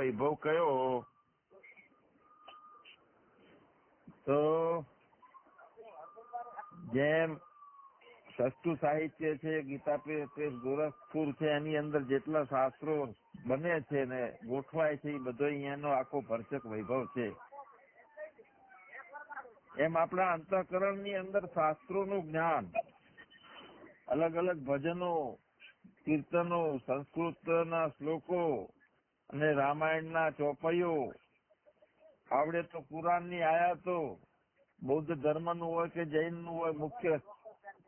વૈભવ કયો તો જેમ સસ્તું સાહિત્ય છે, ગીતા ગોરખપુર છે, એની અંદર જેટલા શાસ્ત્રો બને છે ને ગોઠવાય છે, એ બધો અહીંયાનો આખો ભરચક વૈભવ છે. એમ આપણા અંતઃકરણની અંદર શાસ્ત્રોનું જ્ઞાન, અલગ અલગ ભજનો, કીર્તનો, સંસ્કૃતના શ્લોકો અને રામાયણના ચોપઈઓ આવડે તો કુરાનની આયાતો. બૌદ્ધ ધર્મનું હોય કે જૈનનું હોય મુખ્ય.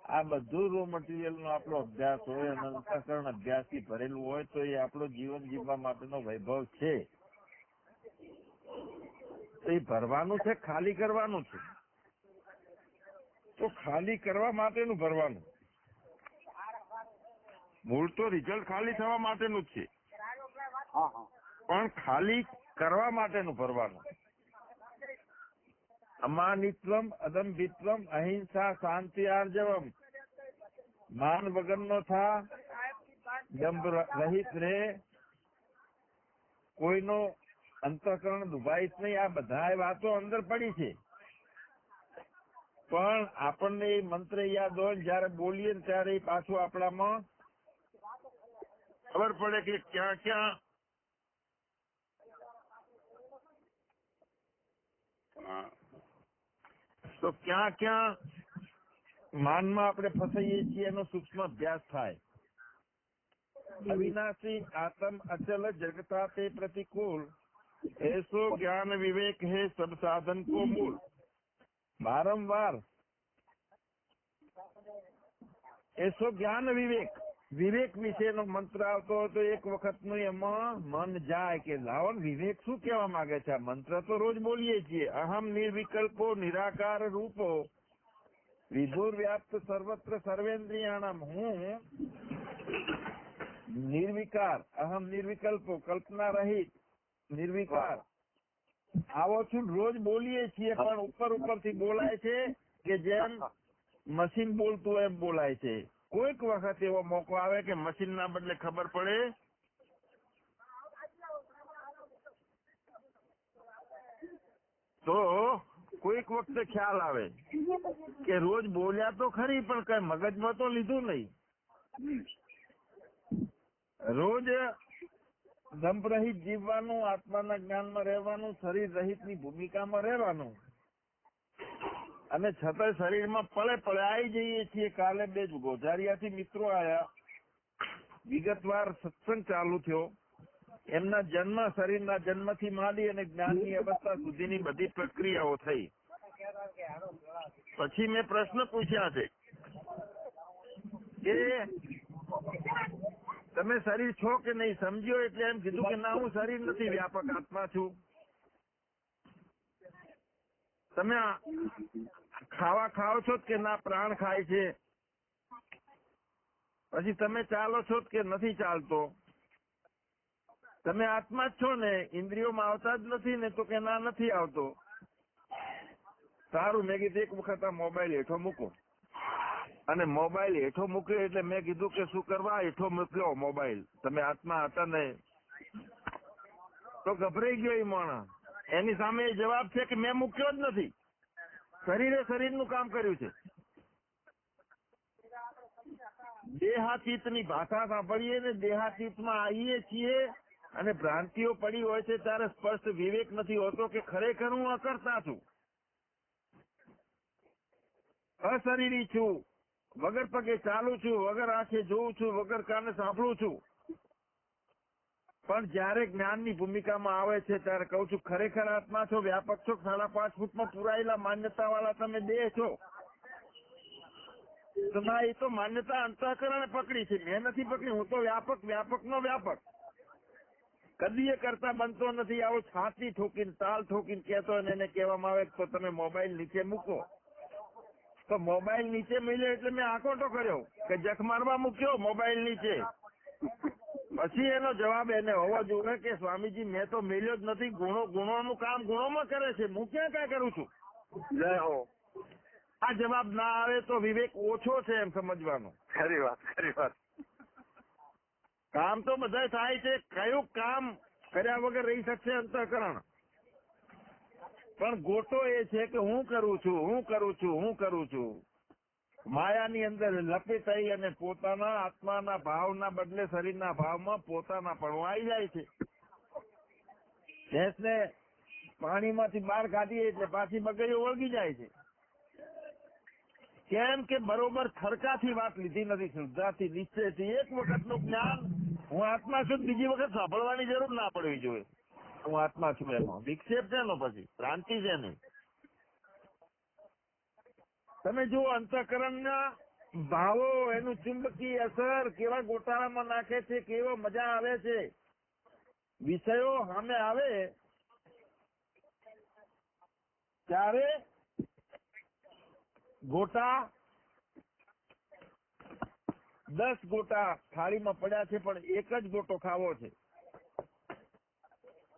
આ બધું રો મટીરિયલ નો આપણો અભ્યાસ હોય અને અંતઃકરણ અભ્યાસથી ભરેલું હોય તો એ આપણો જીવન જીવવા માટેનો વૈભવ છે. એ ભરવાનું છે, ખાલી કરવાનું છે? તો ખાલી કરવા માટેનું ભરવાનું. મૂળ તો રિઝલ્ટ ખાલી થવા માટેનું જ છે. પણ ખાલી કરવા માટેનું ભરવાનું. અમાનિત્વમ અદંભિત્વમ અહિંસા શાંતિ આર્જવમ. માન વગરનો થા દંભ રહિત રે. કોઈનો અંતઃકરણ દુભાઈશ નહીં. આ બધા વાતો અંદર પડી છે. પણ આપણને એ મંત્ર યાદ હોય જયારે બોલીએ ત્યારે પાછું આપણામાં ખબર પડે કે ક્યાં ક્યાં તો ક્યાં ક્યાં માનમાં આપણે ફસાઈએ છીએ એનો સૂક્ષ્મ અભ્યાસ થાય. અવિનાશી આતમ અચલ જગતા તે પ્રતિકૂળ. એસો જ્ઞાન વિવેક હે સબ સાધન કો મૂળ. વારંવાર. એસો જ્ઞાન વિવેક. વિવેક વિશેનો મંત્ર આવતો હતો એક વખતનું એમાં મન જાય કે લાવો વિવેક શું કહેવા માંગે છે? આ મંત્ર તો રોજ બોલીએ છીએ. અહમ નિર્વિકલ્પો નિરાકાર રૂપો. વિધુર વ્યાપ્ત સર્વત્ર સર્વેન્દ્રિયાણામ. હું નિર્વિકાર, અહમ નિર્વિકલ્પો, કલ્પના રહિત, નિર્વિકાર. આવો છું, રોજ બોલીએ છીએ, પણ ઉપર ઉપરથી બોલાય છે કે જેમ મશીન બોલતું એમ બોલાય છે. કોઈક વખત એવો મોકો આવે કે મશીન ના બદલે ખબર પડે? તો કોઈક વખતે ખ્યાલ આવે કે રોજ બોલ્યા તો ખરી, પણ કઈ મગજમાં તો લીધું નહીં. રોજ દંભ રહિત જીવવાનું, આત્માના જ્ઞાનમાં રહેવાનું, શરીર રહિતની ભૂમિકામાં રહેવાનું. અને છતાંય શરીરમાં પળે પળે આવી જઈએ છીએ. કાલે બે ગોઝારિયાથી મિત્રો આવ્યા વિગતવાર સત્સંગ ચાલુ થયો. એમના જન્મ, શરીરના જન્મથી માંડી અને જ્ઞાનની અવસ્થા સુધીની બધી પ્રક્રિયાઓ થઈ. પછી મેં પ્રશ્ન પૂછ્યા છે કે તમે શરીર છો કે નહીં સમજ્યો? એટલે એમ કીધું કે ના, હું શરીર નથી, વ્યાપક આત્મા છું. તમે ખાવા ખાઓ છો કે ના, પ્રાણ ખાય છે? પછી તમે ચાલો છો કે નથી ચાલતો? તમે આત્મા જ છો ને, ઇન્દ્રિયોમાં આવતા જ નથી ને તો કે ના, નથી આવતો? સારું, મેં કીધું એક વખત આ મોબાઈલ હેઠો મૂકો. અને મોબાઈલ હેઠો મૂક્યો એટલે મેં કીધું કે શું કરવા? હેઠો મૂક્યો મોબાઈલ. તમે આત્મા હતા ને. તો ગભરાઈ ગયો એ માણસ. એની સામે જવાબ છે કે મેં મૂક્યો જ નથી. શરીરે શરીરનું કામ કર્યું છે. દેહાતીતની ભાષા સાંભળીએ ને દેહાતીતમાં આવીએ છીએ અને ભ્રાંતિઓ પડી હોય છે ત્યારે સ્પષ્ટ વિવેક નથી હોતો કે ખરેખર હું અકર્તા છું. અશરીરી છું, વગર પગે ચાલુ છું, વગર આંખે જોઉં છું, વગર કાને સાંભળું છું. પણ જયારે જ્ઞાનની ભૂમિકામાં આવે છે, ત્યારે કહું છું, ખરેખર આત્મા છો, વ્યાપક છો, સાડા પાંચ ફૂટમાં પુરાયેલા માન્યતા વાળા તમે દેહ છો. ના એ તો માન્યતા અંતઃકરણે પકડી છે. મેં નથી પકડી, હું તો વ્યાપક વ્યાપક નો વ્યાપક. કદી કરતા બનતો નથી. આવો છાતી ઠોકીને, તાલ ઠોકીને કહેતો એને કહેવામાં આવે તો તમે મોબાઈલ નીચે મૂકો. તો મોબાઈલ નીચે મળ્યો એટલે મેં આકોટો કર્યો કે જખ મારવા મૂક્યો મોબાઈલ નીચે. પછી એનો જવાબ એને હોવો જોઈએ કે સ્વામીજી મેં તો મેલ્યો જ નથી. ગુણો ગુણોનું કામ ગુણોમાં કરે છે. હું ક્યાં ક્યાં કરું છું? જય હો. આ જવાબ ના આવે તો વિવેક ઓછો છે એમ સમજવાનો. ખરી વાત ખરી વાત. કામ તો બધા થાય છે. કયું કામ કર્યા વગર રહી શકશે અંતઃકરણ? પણ ગોટો એ છે કે હું કરું છું હું કરું છું હું કરું છું. માયાની અંદર લપી થઈ અને પોતાના આત્માના ભાવના બદલે શરીરના ભાવમાં પોતાના પણ આવી જાય છે. ભેંસને પાણીમાંથી બહાર કાઢીએ એટલે પાછી બગડીઓ ઓળગી જાય છે. કેમ કે બરોબર ખરકાથી વાત લીધી નથી શ્રદ્ધાથી નિશ્ચયથી. એક વખતનું જ્ઞાન હું આત્મા છું, બીજી વખત સાંભળવાની જરૂર ના પડવી જોઈએ. હું આત્મા છું એમાં. વિક્ષેપ છે એનો પછી. ક્રાંતિ છે નહીં તમે જુઓ, અંતઃકરણના ભાવો એનું ચુંબકીય અસર કેવા ગોટાળામાં નાખે છે, કેવો મજા આવે છે. વિષયો સામે આવે ત્યારે ગોટા દસ ગોટા થાળીમાં પડ્યા છે, પણ એક જ ગોટો ખાવો છે.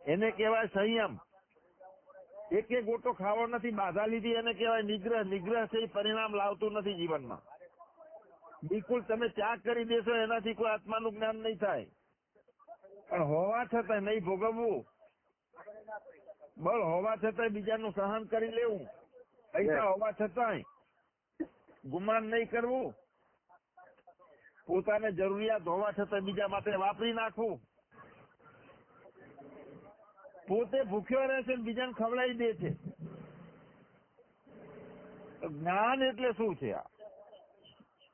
એને કહેવાય સંયમ. એક એક ગોટો ખાવો નથી બાધા લીધી એને કહેવાય નિગ્રહ નિગ્રહ છે પરિણામ લાવતું નથી જીવનમાં. બિલકુલ તમે ત્યાગ કરી દેશો એનાથી કોઈ આત્માનું જ્ઞાન નહીં થાય. પણ હોવા છતાં નહીં ભોગવવું. બળ હોવા છતાંય બીજાનું સહન કરી લેવું. પૈસા હોવા છતાંય ગુમાન નહીં કરવું. પોતાને જરૂરિયાત હોવા છતાં બીજા માટે વાપરી નાખવું. પોતે ભૂખ્યો રહે બીજાને ખવડાવી દે છે. જ્ઞાન એટલે શું છે આ?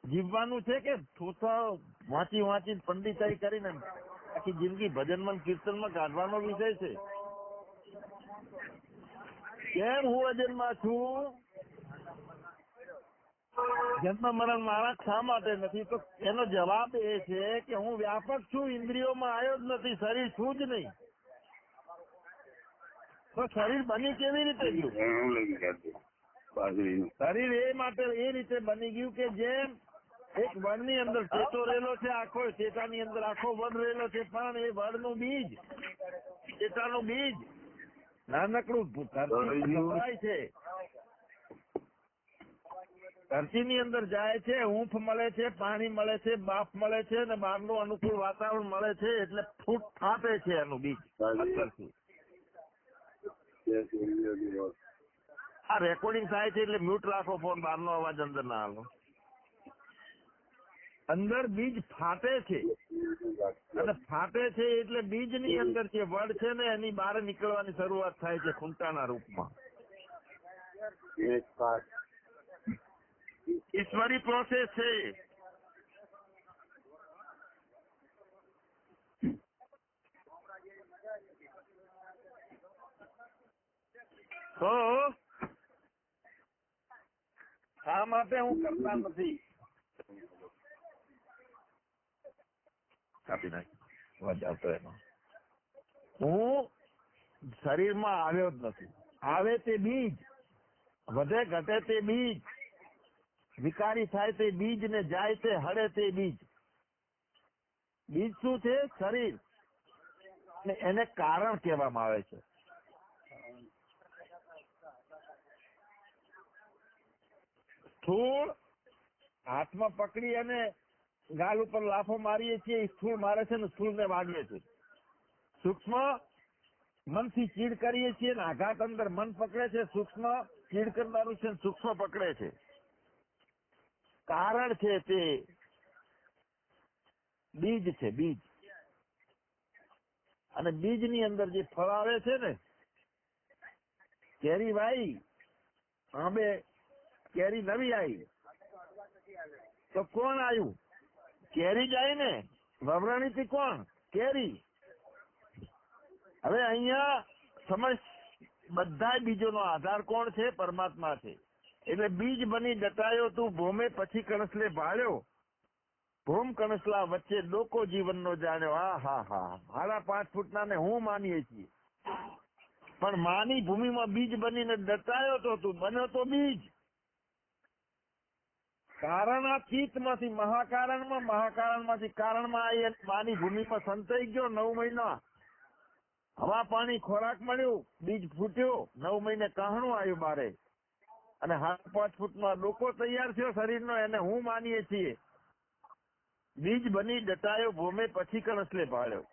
જીવવાનું છે કે વાંચી વાંચી પંડિતાઈ કરીને આખી જિંદગી ભજનમાં કીર્તનમાં કાઢવાનો વિષય છે? કેમ હું અજન્મા છું? જન્મ મરણ મારા શા માટે નથી? તો એનો જવાબ એ છે કે હું વ્યાપક છું, ઇન્દ્રિયોમાં આવ્યો જ નથી, શરીર છું જ નહીં. તો શરીર બની કેવી રીતે ગયું? લઈ ગયા બાજરીનું. શરીર એ માટે એ રીતે બની ગયું કે જેમ એક વડની અંદર ચેતો રહેલો છે આખો ચેતાની અંદર આખો વન રહેલો છે પણ એ વડનું બીજ ચેતાનું બીજ નાનકડું ધરતી છે. ધરતી ની અંદર જાય છે ઊંફ મળે છે પાણી મળે છે બાફ મળે છે અને બહારનું અનુકૂળ વાતાવરણ મળે છે એટલે ફૂટ ફાટે છે એનું બીજ. અંદરથી આ રેકોર્ડિંગ થાય છે એટલે મ્યુટ રાખો ફોન બહારનો અવાજ અંદર ના હાલો. અંદર બીજ ફાટે છે. અને ફાટે છે એટલે બીજની અંદર જે વડ છે ને એની બહાર નીકળવાની શરૂઆત થાય છે ખૂંટાના રૂપમાં. ઈશ્વરી પ્રોસેસ છે. તો શા માટે હું કરતા નથી. કાપી નાખ. અવાજ આવતો એનો હું શરીરમાં આવ્યો જ નથી. આવે તે બીજ. વધે ઘટે તે બીજ. વિકારી થાય તે બીજ ને જાય તે હળે તે બીજ. બીજ શું છે? શરીર. એને કારણ કહેવામાં આવે છે. સ્થૂળ, હાથમાં પકડી અને ગાલ ઉપર લાફો મારીએ છીએ સ્થૂળ મારે છે ને સ્થૂળ ને વાગે છે. સૂક્ષ્મ મનથી ચીડ કરીએ છીએ ને આઘાત અંદર મન પકડે છે, સૂક્ષ્મ ચીડ કરનારું છે ને સૂક્ષ્મ પકડે છે. કારણ છે તે બીજ છે, બીજ. અને બીજની અંદર જે ફળ આવે છે ને, કેરી વાઈ, આંબે કેરી નવી આવી. તો કોણ આવ્યું? કેરી જાય ને વવરાણી થી કોણ? કેરી. હવે અહીંયા સમજ બધા બીજોનો આધાર કોણ છે? પરમાત્મા છે. એટલે બીજ બની ડટાયો તું, ભૂમે પછી કણસલે ભાળ્યો. ભૂમ કણસલા વચ્ચે ડોકો જીવનનો જાણ્યો. આ, હા હા સાડા પાંચ ફૂટના ને હું માનીએ છીએ. પણ માની ભૂમિમાં બીજ બનીને ડટાયો તો તું, બન્યો તો બીજ. કારણાતીતમાંથી મહાકારણમાં, મહાકારણમાંથી કારણમાં આવી અને માની ભૂમિમાં સંતાઈ ગયો, નવ મહિના. હવા પાણી ખોરાક મળ્યું, બીજ ફૂટ્યો, નવ મહિને કહણું આવ્યું બારે અને હાથ પાંચ ફૂટનો લોકો તૈયાર થયો શરીરનો, એને હું માનીએ છીએ. બીજ બની, ડટાયો, ભૂમે, પછી કણસલે જય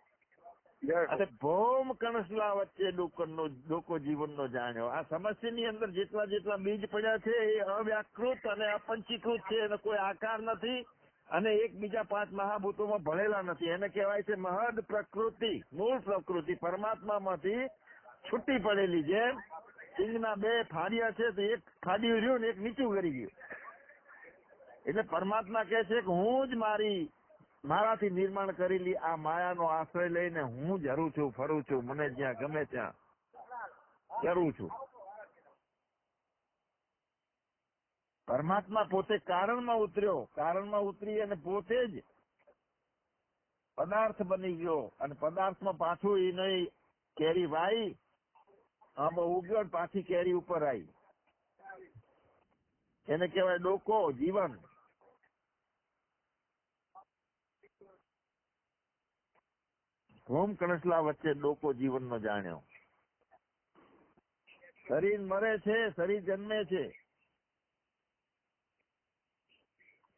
અને ભોમ કણસલા વચ્ચે ડોકો જીવનનો જાણ્યો આ સમસ્યાની અંદર જેટલા જેટલા બીજ પડ્યા છે એ અવ્યાકૃત અને અપંચીકૃત છે એનો કોઈ આકાર નથી અને એકબીજા પાંચ મહાભૂતોમાં ભળેલા નથી એને કહેવાય છે મહદ પ્રકૃતિ મૂળ પ્રકૃતિ પરમાત્મામાંથી છૂટી પડેલી જેમ સિંહના બે ફાડિયા છે તો એક ફાડ્યું રહ્યું ને એક નીચું કરી ગયું એટલે પરમાત્મા કહે છે કે હું જ મારી મારાથી નિર્માણ કરેલી આ માયાનો આશ્રય લઈને હું જરૂર છું, ફરું છું, મને જ્યાં ગમે ત્યાં કરું છું. પરમાત્મા પોતે કારણમાં ઉતર્યો, કારણમાં ઉતરી અને પોતે જ પદાર્થ બની ગયો અને પદાર્થમાં પાછું એ નહીં, કેરી વાઈ આંબો ઉગ્યો પાછી કેરી ઉપર આવી એને કહેવાય ડોકો, જીવન. હોમ કણસલા વચ્ચે ડોકો જીવનનો જાણ્યો. શરીર મરે છે, શરીર જન્મે છે.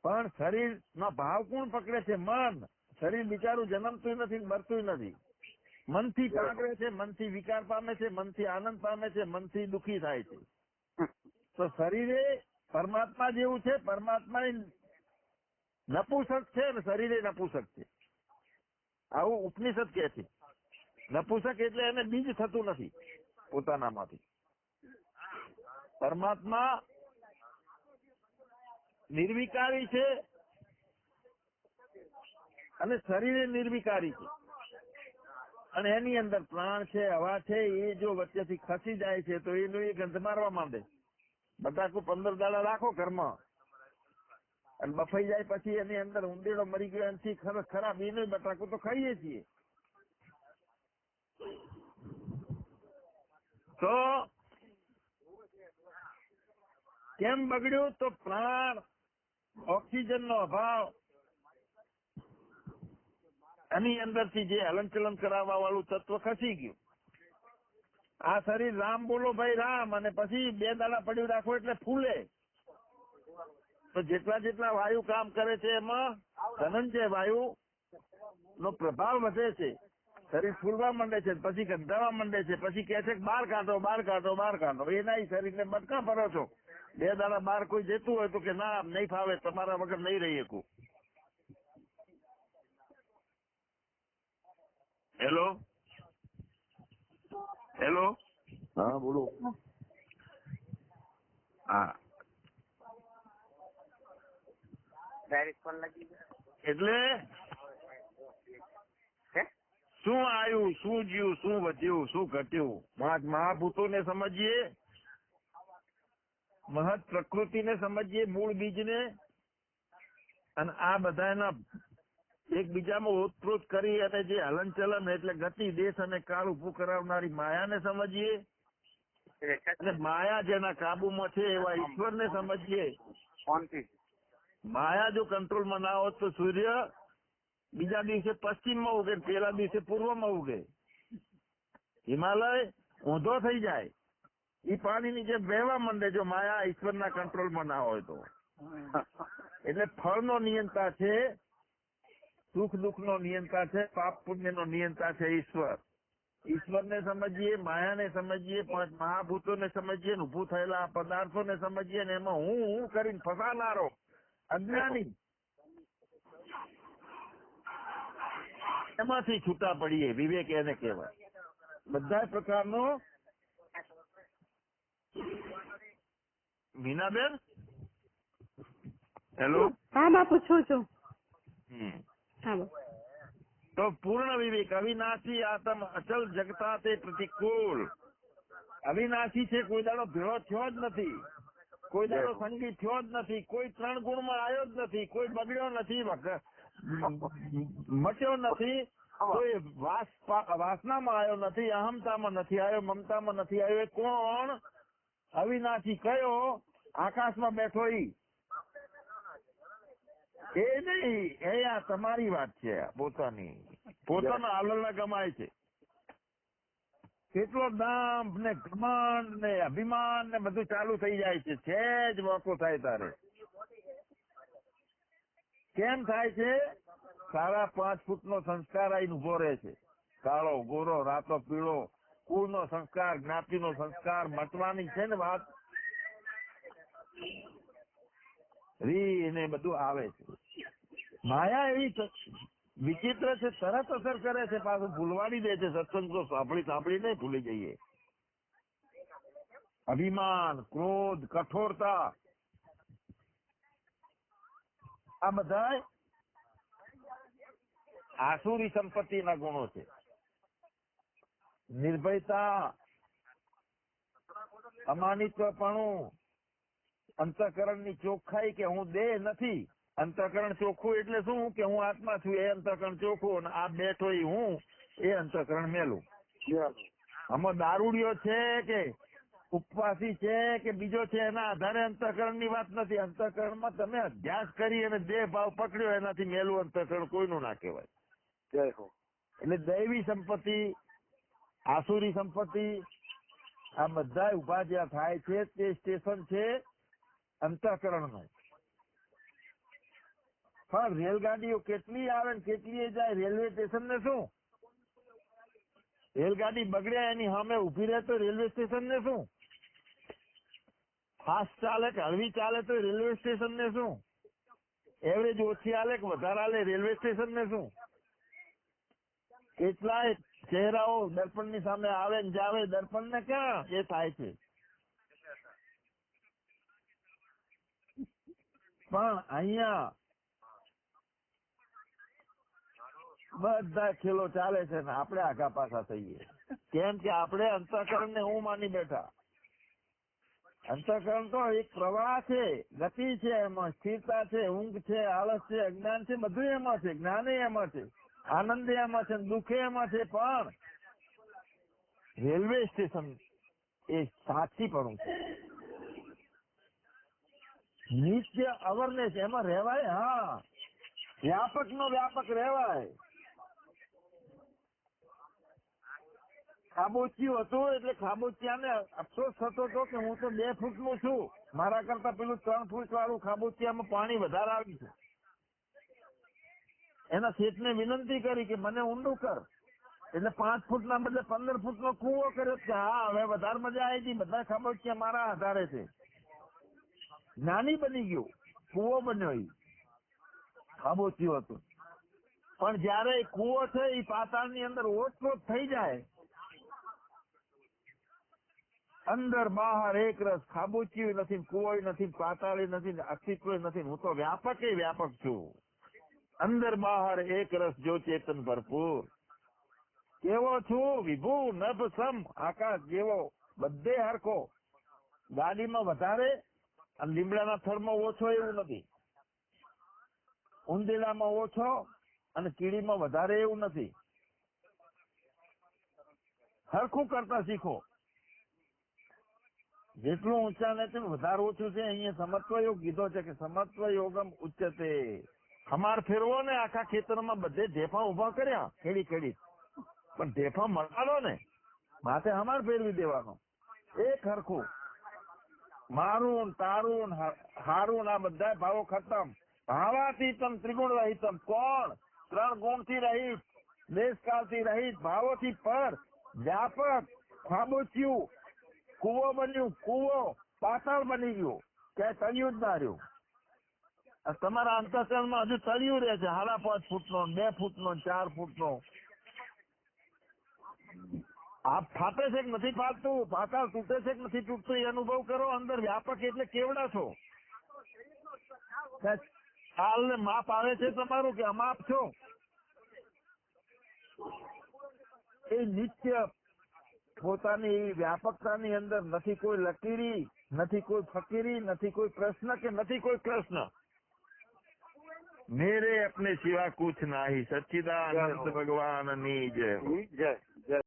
પણ શરીર ના ભાવ કોણ પકડે છે? મન. શરીર બિચારું જન્મતું નથી મરતું નથી. મનથી પાગળે છે, મનથી વિકાર પામે છે, મનથી આનંદ પામે છે, મનથી દુખી થાય છે. તો શરીરે પરમાત્મા જેવું છે પરમાત્મા નપુસક છે ને શરીરે નપુસક છે. આવું ઉપનિષદ કે છે? નપુસક એટલે એને બીજ થતું નથી પોતાનામાંથી. પરમાત્મા નિર્વિકારી છે અને શરીરે નિર્વિકારી છે. અને એની અંદર પ્રાણ છે, હવા છે, એ જો વચ્ચેથી ખસી જાય છે તો એનું એ ગંધ મારવા માંડે. બધા કોઈ પંદર દાડા રાખો ઘરમાં. અને બફાઈ જાય પછી એની અંદર ઉંદેડો મરી ગયો એનાથી ખરા ખરાબ નહીં બટાકું તો ખાઈએ છીએ. તો કેમ બગડ્યું? તો પ્રાણ ઓક્સિજન નો અભાવ. એની અંદરથી જે હલનચલન કરાવવા વાળું તત્વ ખસી ગયું. આ શરીર રામ બોલો ભાઈ રામ, અને પછી બે દાડા પડ્યું રાખો એટલે ફૂલે. તો જેટલા જેટલા વાયુ કામ કરે છે એમાં ધનંજય વાયુ નો પ્રભાવ વધે છે શરીર ફૂલવા માંડે છે પછી ગંધાવા માંડે છે પછી કે છે બહાર કાઢો બહાર કાઢો બહાર કાઢો. એના શરીરને બટકા ભરો છો. બે દાડા બહાર કોઈ જતું હોય તો કે ના નહીં ફાવે તમારા વગર નહીં રહી શકું. હેલો? હેલો? હા બોલો. હા. ડાયરેક્ટ ફોન લાગી એટલે? શું આવ્યું શું જીવ શું વધ્યું? શું ઘટ્યું? મહાભૂતોને સમજીએ? મહત પ્રકૃતિને સમજીએ મૂળ બીજને? અને આ બધાના એકબીજામાં ઓતપ્રોત કરી અને જે હલનચલન એટલે ગતિ દેશ અને કાળ ઉભું કરાવનારી માયાને સમજીએ? અને માયા જેના કાબુમાં છે એવા ઈશ્વરને સમજીએ? ફોનથી. માયા જો કંટ્રોલમાં ના હોત તો સૂર્ય બીજા દિવસે પશ્ચિમમાં ઉગે પેલા દિવસે પૂર્વમાં ઉગે. હિમાલય ઊંધો થઈ જાય. એ પાણીની જેમ વહેવા માંડે જો માયા ઈશ્વરના કંટ્રોલમાં ના હોય તો. એટલે ફળનો નિયંતા છે, સુખ દુઃખનો નિયંતા છે, પાપ પુણ્યનો નિયંતા છે ઈશ્વર. ઈશ્વરને સમજીએ, માયાને સમજીએ પાંચ મહાભૂતોને સમજીએ ને ઉભું થયેલા પદાર્થોને સમજીએ ને એમાં હું હું કરીને ફસાનારો. અજ્ઞાની એમાંથી છૂટા પડીએ વિવેક એને કહેવાય. બધા પ્રકારનો મીનાબેન? હેલો હા બાપુ છું. છું તો પૂર્ણ વિવેક અવિનાશી આત્મ અચલ જગતા તે પ્રતિકૂળ. અવિનાશી છે કોઈ દાડો ભેળો થયો જ નથી. કોઈ દાડો સંગી થયો જ નથી કોઈ ત્રણ ગુણમાં આવ્યો જ નથી કોઈ બગડ્યો નથી મટ્યો નથી કોઈ વાસનામાં આવ્યો નથી અહમતામાં નથી આવ્યો મમતામાં નથી આવ્યો. કોણ? અવિનાશી કયો? આકાશમાં બેઠો ઈ. એ નહીં એ આ તમારી વાત છે પોતાની. પોતાના આલોલા ગમાય છે. કેટલો દંભ ને ઘમંડ ને અભિમાન ને બધું ચાલુ થઈ જાય છે. છે જ મોકો થાય તારે. કેમ થાય છે? સારા પાંચ ફૂટ નો સંસ્કાર આઈને ઊભો રહે છે. કાળો, ગોરો, રાતો પીળો કુળ નો સંસ્કાર, જ્ઞાતિનો સંસ્કાર, મટવાની છે ને વાત? રી ને બધું આવે છે. માયા એવી વિચિત્ર છે તરત અસર કરે છે, પાછું ભૂલવાડી દે છે, સત્સંગ તો સાંભળી સાંભળીને ભૂલી જઈએ. અભિમાન, ક્રોધ, કઠોરતા. આ બધા આસુરી સંપત્તિના ગુણો છે. નિર્ભયતા, અમાનિત્વપણું, અંતઃકરણની ચોખ્ખાઈ કે હું દેહ નથી અંતઃકરણ ચોખ્ખું એટલે શું કે હું આત્મા છું એ અંતકરણ ચોખ્ખું અને આ બેઠો ઈ હું એ અંતઃકરણ મેલું. આમાં દારૂડિયો છે કે ઉપવાસી છે કે બીજો છે એના આધારે અંતઃકરણની વાત નથી. અંતકરણમાં તમે અભ્યાસ કરી અને દેહ ભાવ પકડ્યો એનાથી મેલું અંતઃકરણ કોઈનું ના કહેવાય. એટલે દૈવી સંપત્તિ આસુરી સંપત્તિ આ બધા ઊભા જ્યાં થાય છે તે સ્ટેશન છે અંતઃકરણનું. પણ રેલગાડીઓ કેટલી આવે ને કેટલી જાય, રેલવે સ્ટેશન ને શું? રેલગાડી બગડે, એની સામે ઊભી રહે તો રેલવે સ્ટેશન ને શું? ફાસ્ટ ચાલે કે હળવી ચાલે તો રેલવે સ્ટેશન ને શું? એવરેજ ઓછી આલે કે વધારે આલે રેલવે સ્ટેશન ને શું? કેટલાય ચહેરાઓ દર્પણની સામે આવે ને જાવે દર્પણ ને ક્યાં? એ થાય છે. પણ અહીંયા બધા ખેલો ચાલે છે ને આપણે આઘા પાછા થઈએ. કેમ કે આપણે અંતઃકરણ ને હું માની બેઠા. અંતઃકરણ તો એક પ્રવાહ છે, ગતિ છે, એમાં સ્થિરતા છે, ઊંઘ છે, આળસ છે, અજ્ઞાન છે, બધું એમાં છે, જ્ઞાન એમાં છે, આનંદ એમાં છે, દુઃખ એમાં છે, પણ રેલવે સ્ટેશન એ સાચી પણ છે. નિત્ય અવરનેસ, એમાં રહેવાય, હા. વ્યાપક નો વ્યાપક રહેવાય. ખાબોચિયું હતું એટલે ખાબોચિયાને અફસોસ થતો હતો કે હું તો બે ફૂટનું છું. મારા કરતા પેલું ત્રણ ફૂટ વાળું ખાબોચિયામાં પાણી વધારે આવી છે એના શેઠને વિનંતી કરી કે મને ઊંડું કર. એટલે પાંચ ફૂટ ના બદલે પંદર ફૂટ નો કુવો કર્યો કે હા, હવે વધારે મજા આવી ગઈ. બધા ખાબોચિયા મારા આધારે છે. નાની બની ગયું. કુવો બન્યો એ ખાબોચિયું હતું. પણ જયારે કુવો છે એ પાતાળની અંદર ઓછો થઈ જાય. અંદર બહાર એક રસ, ખાબોચિયું નથી, કુવોય નથી, પાતાળી નથી અસ્તિત્વ નથી. હું તો વ્યાપક વ્યાપક છું. અંદર બહાર એક રસ, જો ચેતન ભરપૂર. કેવો છું? વિભુ, નભ, સમ, આકાશ જેવો. બધે હરખો. ગાડીમાં વધારે અને લીમડાના થડમાં ઓછો એવું નથી. ઉંદેલામાં ઓછો અને કીડીમાં વધારે એવું નથી. હરખું કરતા શીખો. જેટલું ઊંચા ને તેમ વધારે ઓછું છે. અહીંયા સમત્વ યોગ કીધો છે કે સમત્વ યોગમ ઉચ્ચતે હમાર ફેરવો ને આખા ખેતરમાં બધે ઢેફા ઊભા કર્યા. ખેડી ખેડી. પણ ઢેફા મળવાનો ને. માથે હમાર ફેરવી દેવાનો. એક હરખું. મારું તારું હારું આ બધા ભાવો ખતમ. ભાવાતીતમ ત્રિગુણ રહિતમ કોણ? ત્રણ ગુણથી રહિત. દેશકાળથી રહિત. ભાવોથી પર. વ્યાપક. ખાબોચ્યું. કૂવો બન્યું, કૂવો પાતાળ બની ગયું ક્યાંય તળિયું જ ના રહ્યું. તમારા અંતઃકરણમાં હજુ તળિયું રહે છે સાડા પાંચ ફૂટનો, નો બે ફૂટનો, નો ચાર ફૂટનો. આ ફાટે છે કે નથી ફાટતું? પાતાળ તૂટે છે કે નથી તૂટતું? એ અનુભવ કરો, અંદર વ્યાપક એટલે કેવડા છો? હાલ ને માપ આવે છે તમારું કે અમાપ છો? એ નિત્ય પોતાની વ્યાપકતાની અંદર નથી કોઈ લકીરી નથી કોઈ ફકીરી નથી કોઈ પ્રશ્ન કે નથી કોઈ કૃષ્ણ મેરે અપને સિવા કુછ નાહી સચ્ચિદાનંદ ભગવાનની જય જય જય.